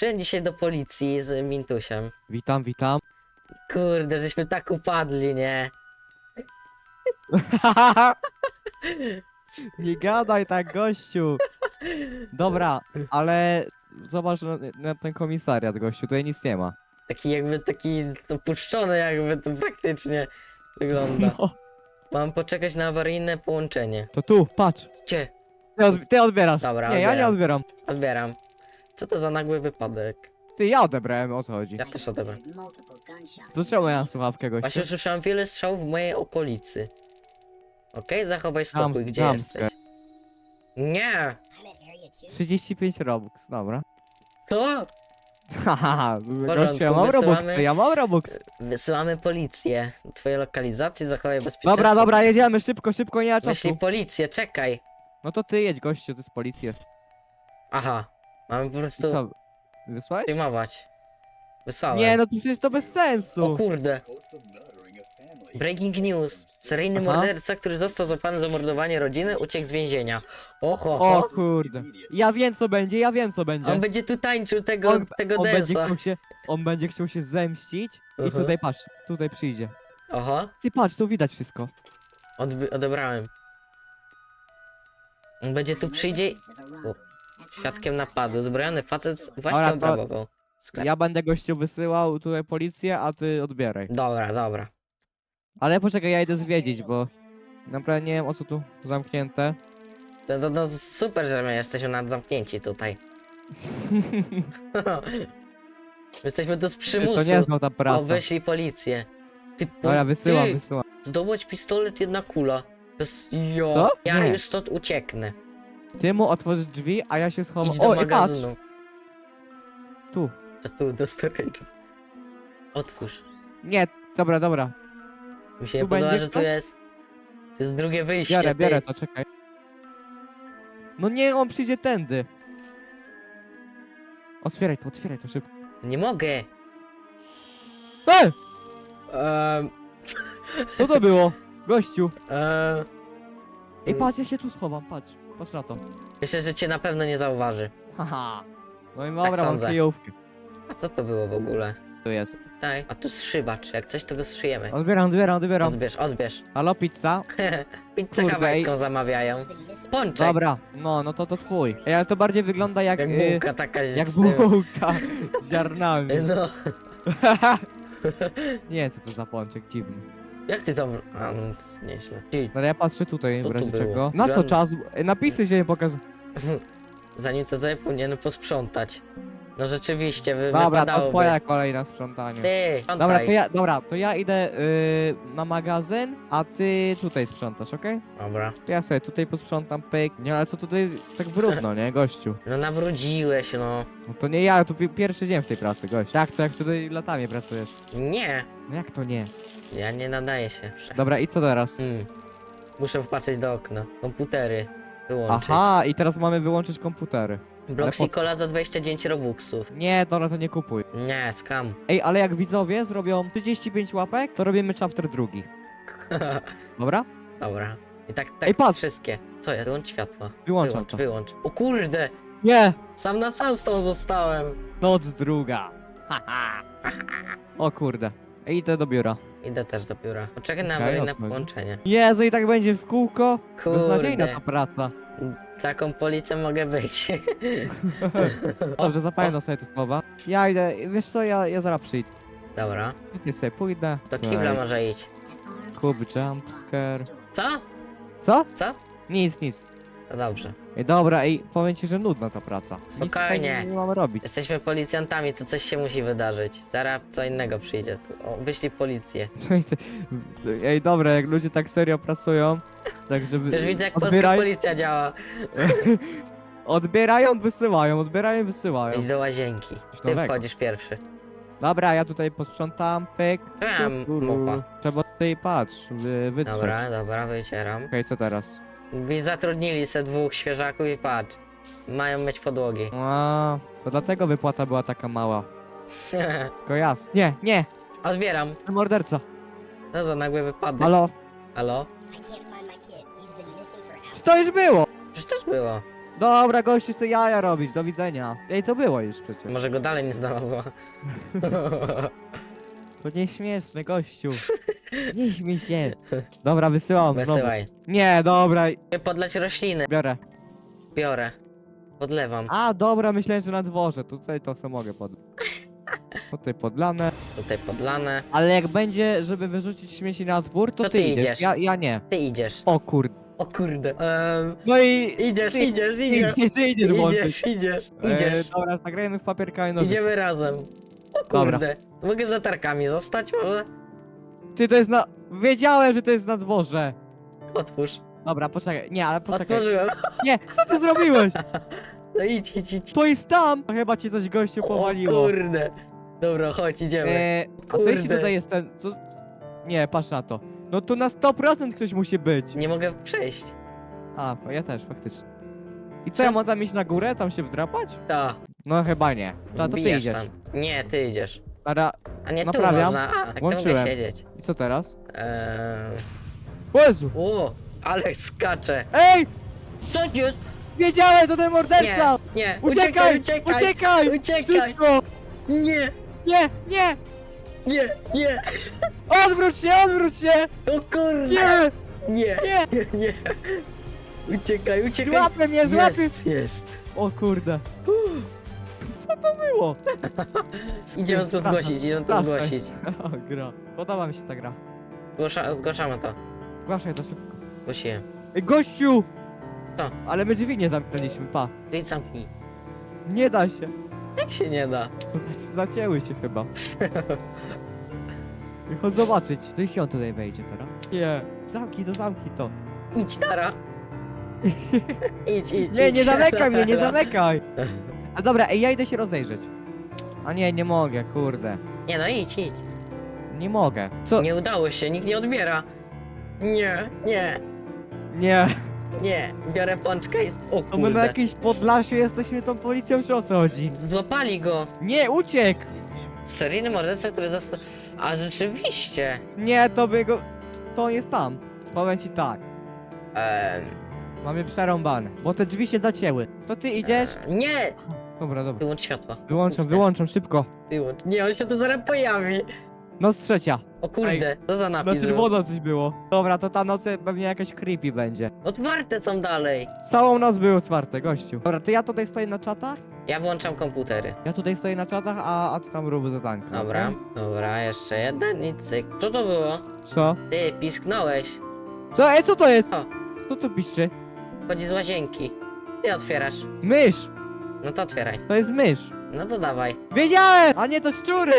Przyjąłem dzisiaj do policji z Mintusiem. Witam, witam. Kurde, żeśmy tak upadli, nie? Nie gadaj tak, gościu. Dobra, ale zobacz na, na ten komisariat, gościu, tutaj nic nie ma. Taki jakby taki opuszczony jakby to praktycznie wygląda. No, Mam poczekać na awaryjne połączenie. to tu, patrz. Gdzie? Ty, od, ty odbierasz. Dobra, nie, ja nie odbieram. odbieram. Odbieram. Co to za nagły wypadek? Ty, ja odebrałem, o co chodzi? Ja też odebrałem. To czemu ja mam słuchawkę, gościu? Właśnie usłyszałem wiele strzałów w mojej okolicy. Okej, zachowaj spokój, Jump- gdzie jumpscare. jesteś? Nie! 35 robux, dobra. Co? Haha, gościu, ja mam wysyłamy- ja mam robux. Wysyłamy policję. do Twojej lokalizacji, zachowaj bezpieczeństwo. Dobra, dobra, jedziemy, szybko, szybko, nie ma czasu. Wyślij policję, czekaj. No to ty jedź, gościu, to jest policja. Aha. Mamy po I prostu Co, wysłałeś? przyjmować. Wysłałem. Nie, no to przecież to bez O sensu. kurde. Breaking news. Seryjny Aha. morderca, który został złapany za mordowanie rodziny, uciekł z więzienia. Oho, O ho. kurde. Ja wiem co będzie, ja wiem co będzie. On będzie tu tańczył tego, On- tego on będzie chciał się, on będzie chciał się zemścić i Mhm. tutaj patrz, tutaj przyjdzie. Oho, Ty patrz, tu widać wszystko. odby- odebrałem. On będzie tu przyjdzie świadkiem napadu. Zbrojony facet właśnie Dobra, to- obrabował. Sklep. Ja będę gościu wysyłał tutaj policję, a ty odbieraj. Dobra, dobra. Ale poczekaj, ja idę zwiedzić, bo naprawdę nie wiem o co tu zamknięte. No, no, no super, że my jesteśmy nad zamknięci tutaj. jesteśmy tu z przymusu. To nie jest ta praca. wyślij policję. Ty, po- Dobra, wysyłam, ty, wysyłam. Zdobyć pistolet, jedna kula. Bez... Jo. Co? Ja Nie. już stąd ucieknę. Ty mu otworzysz drzwi, a ja się schowam. Idź do O, i patrz, magazynu. tu. A tu, do storage'a. Otwórz. Nie, dobra, dobra. Mi się nie Tu podoba, będzie że tu jest... To jest drugie wyjście, Biorę, ty. biorę to, czekaj. No nie, on przyjdzie tędy. Otwieraj to, otwieraj to szybko. Nie mogę. Ej! Um, Co to było? Gościu. um, Ej, patrz, ja się tu schowam, patrz. Patrz na to. myślę, że cię na pewno nie zauważy. Haha. No i dobra, mam sądzę. kryjówkę. A co to było w ogóle? Tu jest. Tak. A tu zszywacz, jak coś to go zszyjemy. Odbieram, odbieram, odbieram. Odbierz, odbierz. Halo, pizza? Pizzę Kurde, hawajską zamawiają. Pączek. Dobra, no, no to to twój. Ej, ale to bardziej wygląda jak... Jak y, bułka taka z jak z tym. bułka z ziarnami. No. Nie wiem, co to za pączek dziwny. Jak ty tam... A, no, nieźle. Ty, No ale ja patrzę tutaj Co w tu razie było? czego. Na co czas? Napisy się nie pokazują. Zanim co powinienem posprzątać. No rzeczywiście, wy, Dobra, to wypadałoby. twoja kolej na sprzątanie. Ty, Dobra, to ja, dobra, to ja idę y, na magazyn, a ty tutaj sprzątasz, okej? Dobra. To ja sobie tutaj posprzątam, pyk. Nie, ale co tutaj jest tak brudno, nie, gościu? No nawróciłeś, no. No to nie ja, to pi- pierwszy dzień w tej pracy, gość. Tak, to jak tutaj latami pracujesz. Nie. No jak to nie? Ja nie nadaję się. Prze- Dobra, i co teraz? Hmm. Muszę popatrzeć do okna. Komputery. Wyłączyć. Aha, i teraz mamy wyłączyć komputery. Cola za 29 robuxów. Nie, dobra, to nie kupuj. Nie, skam. Ej, ale jak widzowie zrobią 35 łapek, to robimy chapter drugi. Dobra? Dobra. I tak, tak Ej, patrz! wszystkie. Co ja? Wyłącz światła. Wyłączam wyłącz, to. wyłącz. O kurde! Nie! Sam na sam z tą zostałem. Noc druga. Haha. o kurde. Ej, idę do biura. Idę też do biura. Poczekaj na Okej, awaryjne odchodzi. połączenie. Jezu, i tak będzie w kółko? Beznadziejna ta Kurde. praca. Taką policją mogę być. Dobrze, zapamiętam sobie te słowa. Ja idę, wiesz co, ja, ja zaraz przyjdę. Dobra. Ja sobie pójdę. Do kibla może iść. Kup jumpscare. Co? Co? Co? Nic, nic. No dobrze. Ej, dobra, ej, powiem ci, że nudna ta praca. Nic tutaj Spokojnie. nie, nie mamy robić. Jesteśmy policjantami, co coś się musi wydarzyć. Zaraz co innego przyjdzie tu. O, wyślij policję. Ej, dobra, jak ludzie tak serio pracują, tak żeby... Też widzę jak polska odbieraj- policja działa. Odbierają, wysyłają, odbierają, wysyłają. Idź do łazienki. Ty nowego. wchodzisz pierwszy. Dobra, ja tutaj posprzątam, pyk. Mopa. Trzeba tutaj, patrz, wy, wytrzeć. Okej, Dobra, dobra, wycieram. co teraz? I zatrudnili se dwóch świeżaków i patrz. Mają myć podłogi. A, to dlatego wypłata była taka mała. Tylko jas. Nie, nie, Odbieram. morderca. No to nagły wypadek. Halo? Halo? Hours. To już było! Przecież też było. Dobra, gościu chce jaja robić, do widzenia. Ej, to było już przecież. Może go dalej nie znalazła. To nieśmieszne, gościu. Nie śmiej się. Dobra, wysyłam znowu. Wysyłaj. Nie, dobra, Podleć rośliny. biorę. Biorę. Podlewam. A, dobra, myślałem, że na dworze. Tutaj to co mogę pod... Tutaj podlane. Tutaj podlane. Ale jak będzie, żeby wyrzucić śmieci na dwór, to, To ty, idziesz. Ja, ja nie. Ty idziesz. O kurde. O kurde. No i... idziesz, Ty- idziesz, idziesz. Idziesz, ty idziesz włączyć. Idziesz, idziesz, E, idziesz. dobra, zagrajmy w papierka i nożyce. Idziemy razem. O Dobra. kurde. Mogę z latarkami zostać może? Ty, to jest na... Wiedziałem, że to jest na dworze. Otwórz. Dobra, poczekaj. Nie, ale poczekaj. Otworzyłem. Nie, co ty zrobiłeś? No idź, idź, idź. To jest tam! Chyba cię coś gościu O powaliło. kurde. Dobra, chodź, idziemy. E, a co jeśli Kurde. tutaj jest ten... Co... Nie, patrz na to. No tu na 100% ktoś musi być. Nie mogę przejść. A, ja też, faktycznie. I co, Co? ja mam tam iść na górę, tam się wdrapać? Ta. No chyba nie. To, to ty wbijasz idziesz. tam. Nie, ty idziesz. Dobra, A nie tu Naprawiam. można. A, to mogę Włączyłem. siedzieć. i co teraz? Eee... O Jezu! O, ale skacze. Ej! Co jest? Wiedziałem, to ten Nie, morderca! nie. Uciekaj! uciekaj, Uciekaj! uciekaj. Szybko! Nie, Nie, nie! Nie, nie. Odwróć się, odwróć się! O kurde. Nie! Nie, Nie! nie, nie. Uciekaj, uciekaj. Złapę mnie, złapę! Jest, jest. O kurde. Co to było? Idziemy to zgłosić, idziemy to zgłosić. jest- O, gra. Podoba mi się ta gra. Zgłasza, zgłaszamy to. Zgłaszaj to szybko. Zgłosiłem. Ej, gościu! Co? Ale my drzwi nie zamknęliśmy, pa. Idź zamknij. Nie da się. Jak się nie da? Za- Zacięły się chyba. Chodź zobaczyć. To jeśli on tutaj wejdzie teraz? Nie. Zamknij to, zamknij to. Idź, Tara. Idź, idź, Nie, idź. nie zamykaj mnie, nie zamykaj. A dobra, ej, ja idę się rozejrzeć. A nie, nie mogę, kurde. Nie no, idź, idź. Nie mogę. Co? Nie udało się, nikt nie odbiera. Nie, nie, Nie. Nie. Biorę pączkę i... O To my na kurde. jakimś Podlasiu jesteśmy tą policją, czy o co chodzi? Złapali go. Nie, uciekł! Seryjny morderca, który został... A rzeczywiście. Nie, to by go... To jest tam. Powiem ci tak. Ehm, Mamy przerąbane, bo te drzwi się zacięły. To ty idziesz? Nie! Dobra, dobra. Wyłącz światło. Wyłączam, Kurde, wyłączam, szybko. Wyłącz. Nie, on się tu zaraz pojawi. Noc trzecia. O kurde, co za Na napis był? czerwono coś było. Dobra, to ta noc pewnie jakaś creepy będzie. Otwarte są dalej. Całą noc były otwarte, gościu. Dobra, to ja tutaj stoję na czatach? Ja włączam komputery. Ja tutaj stoję na czatach, a, a ty tam rób zadanka. Dobra, dobra, jeszcze jeden i cyk. Co to było? Co? Ty, pisknąłeś. Co? Ej, co to jest? O. Co tu piszczy? Chodzi z łazienki. Ty otwierasz. Mysz! No to otwieraj. To jest mysz. No to dawaj. Wiedziałem! A nie, to szczury!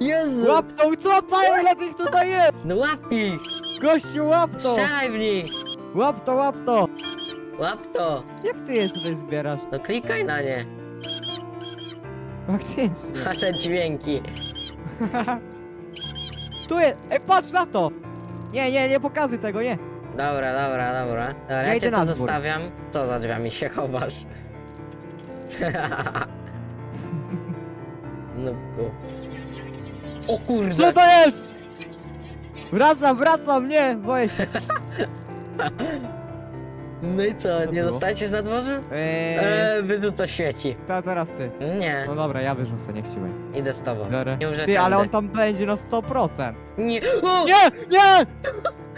Jezu! Łap tą, co to? Ile tych tutaj jest? No łap ich! Gościu, łap to! Strzelaj w nich! Łap to, łap to! Łap to! Jak ty je tutaj zbierasz? No klikaj na nie. Faktycznie. Ale dźwięki. tu jest! Ej, patrz na to! Nie, nie, nie pokazuj tego, nie! Dobra, dobra, dobra. Dobra, Ja ja idę cię na co dwór. zostawiam? Co za drzwiami się chowasz? no ku. O Co kurde! to jest? Wracam, wracam, nie! Boję się. No i co, to nie było? dostajesz na dworze? Eee, Eee, wyrzuca śmieci. ta, teraz ty. Nie, No dobra, ja wyrzucę, nie chciałem. idę z tobą. Biorę. Nie umrze Ty, ale on tam będzie na 100%. Nie! O! Nie, nie!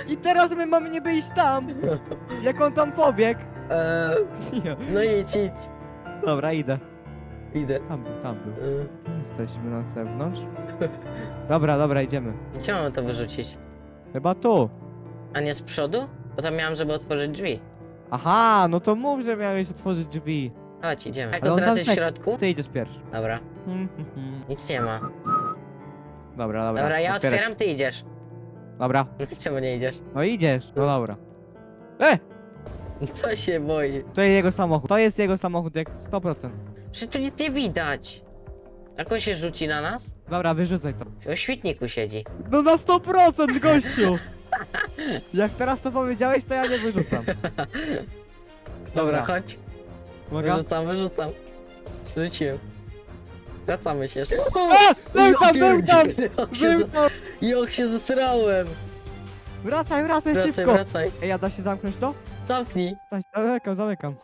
I teraz my mamy nie być tam! Jak on tam pobiegł? Eee, Nie. no idź, idź. Dobra, idę. Idę. Tam był, tam był. Eee, Jesteśmy na zewnątrz. Dobra, dobra, idziemy. Gdzie mamy to wyrzucić? Chyba tu. A nie z przodu? Bo tam miałem, żeby otworzyć drzwi. Aha, no to mów, że miałeś otworzyć drzwi. Chodź, idziemy. Jak Ale on tam w tak- środku? Ty idziesz pierwszy. Dobra, nic nie ma. Dobra, dobra. Dobra, ja otwieraj. otwieram, ty idziesz. Dobra. No i Czemu nie idziesz? No idziesz, no dobra. E! Co się boi? To jest jego samochód. To jest jego samochód, jak 100%. Przecież tu nic nie widać. Jak on się rzuci na nas? Dobra, wyrzucaj to. W świetniku siedzi. No na 100% gościu! Jak teraz to powiedziałeś, to ja nie wyrzucam. Dobra, chodź. Mogę? Wyrzucam, wyrzucam. Rzuciłem. Wracamy się. A! Był tam, był tam! Jak się, Był tam! jak się zesrałem. Wracaj, wracaj Wracaj, szybko! wracaj. Ej, a da się zamknąć to? Zamknij. Da zamykam, zamykam.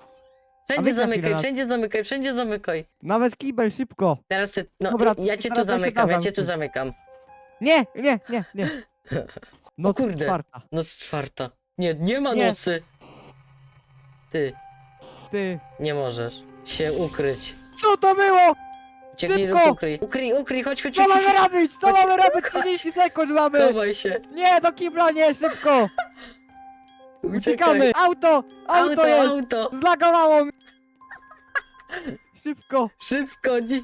Wszędzie wyjdź na chwilę zamykaj, wszędzie zamykaj, wszędzie zamykaj. Nawet kibel, szybko! Teraz ty, no Dobra, ja cię tu teraz ja się zamykam, ja cię tu zamykam. Nie, nie, nie, nie. Noc kurde. czwarta. Noc czwarta. Nie, nie ma Nie. nocy. Ty, Ty. nie możesz się ukryć. Co to było? Ucieknij lub Szybko! ukryj. Ukryj, ukryj, chodź, chodź, Co chodź, mamy chodź. robić? Co Chodź, mamy robić? chodź. 30 sekund mamy! Chowaj się. Nie, do kibla nie, szybko! Uciekamy! Auto! Auto jest! auto. Zlagowało mi! Szybko! Szybko, dziś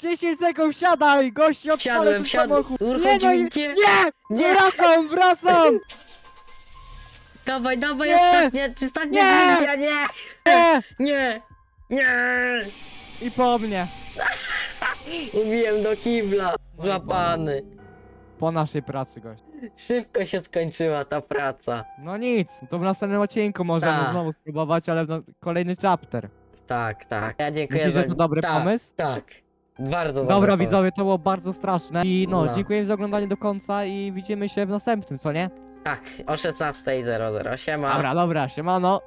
10 sekund, wsiadaj! Gościu, odpalę wsiadłem, ten wsiadłem. samochód! Nie, no, nie, nie! Nie. Wracam, wracam! Dawaj, dawaj, Nie. ostatnie, ostatnie Nie. dźwignia, nie. Nie! Nie. Nie. I po mnie. Ubiłem do kibla. Złapany. Po naszej pracy, gość. Szybko się skończyła ta praca. No nic, to w następnym odcinku możemy Tak. znowu spróbować, ale na kolejny chapter. Tak, tak. Ja dziękuję Myślisz, za... że to dobry tak, pomysł? Tak. Bardzo dobry Dobra, pomysł. widzowie, to było bardzo straszne. I no, No. dziękuję za oglądanie do końca i widzimy się w następnym, co nie? Tak, o 16.00. Siema. Dobra, dobra, siemano.